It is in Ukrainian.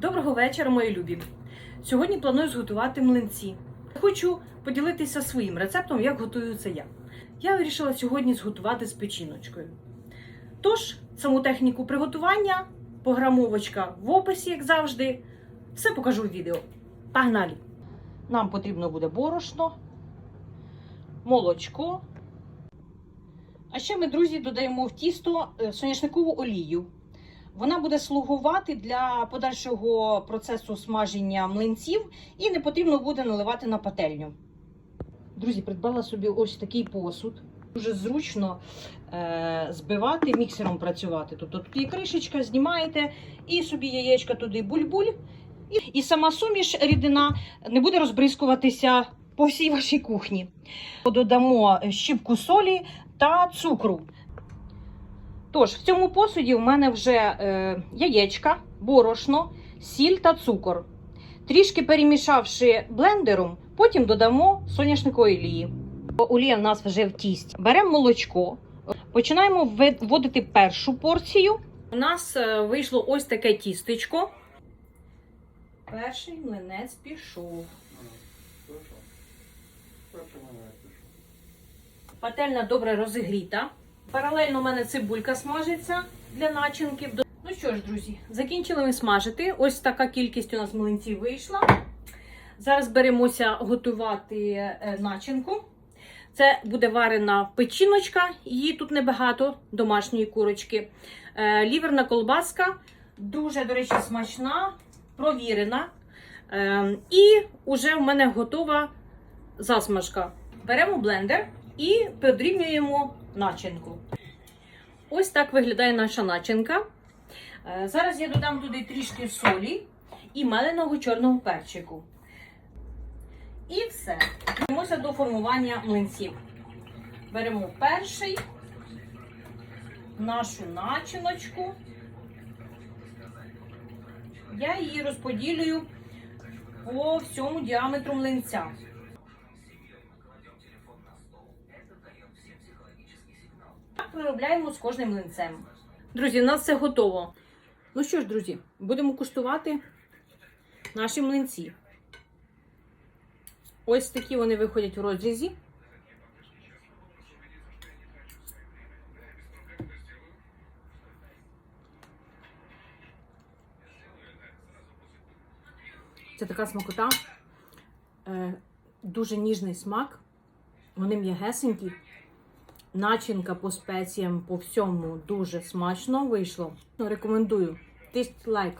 Доброго вечора, мої любі. Сьогодні планую зготувати млинці. Хочу поділитися своїм рецептом, як готую це я. Я вирішила сьогодні зготувати з печіночкою. Тож, саму техніку приготування, пограмовочка в описі, як завжди, все покажу в відео. Погнали! Нам потрібно буде борошно, молочко. А ще ми, друзі, додаємо в тісто е, соняшникову олію. Вона буде слугувати для подальшого процесу смаження млинців і не потрібно буде наливати на пательню. Друзі, придбала собі ось такий посуд. Дуже зручно е, збивати, міксером працювати. Тобто тут є кришечка, знімаєте і собі яєчка туди буль-буль. І, і сама суміш рідина не буде розбризкуватися по всій вашій кухні. Додамо щіпку солі та цукру. Тож, в цьому посуді в мене вже е, яєчка, борошно, сіль та цукор. Трішки перемішавши блендером, потім додамо соняшникової олії. Олія в нас вже в тісті. Беремо молочко, починаємо вводити першу порцію. У нас е, вийшло ось таке тістечко. Перший млинець пішов. Пательня добре розігріта. Паралельно у мене цибулька смажиться для начинки. Ну що ж, друзі, закінчили ми смажити. Ось така кількість у нас млинців вийшла. Зараз беремося готувати е, начинку. Це буде варена печіночка, її тут небагато, домашньої курочки. Е, Ліверна колбаска, дуже, до речі, смачна, провірена. Е, І вже в мене готова засмажка. Беремо блендер і подрібнюємо начинку. Ось так виглядає наша начинка. Е, Зараз я додам туди трішки солі і меленого чорного перчику. І все. Беремося до формування млинців. Беремо перший, нашу начиночку. Я її розподілюю по всьому діаметру млинця. Виробляємо з кожним млинцем. Друзі, у нас все готово. Ну що ж, друзі, будемо куштувати наші млинці. Ось такі вони виходять в розрізі. Це така смакота, е, дуже ніжний смак. Вони м'ягесенькі. Начинка по спеціям, по всьому дуже смачно вийшло. Рекомендую. Тиск лайк.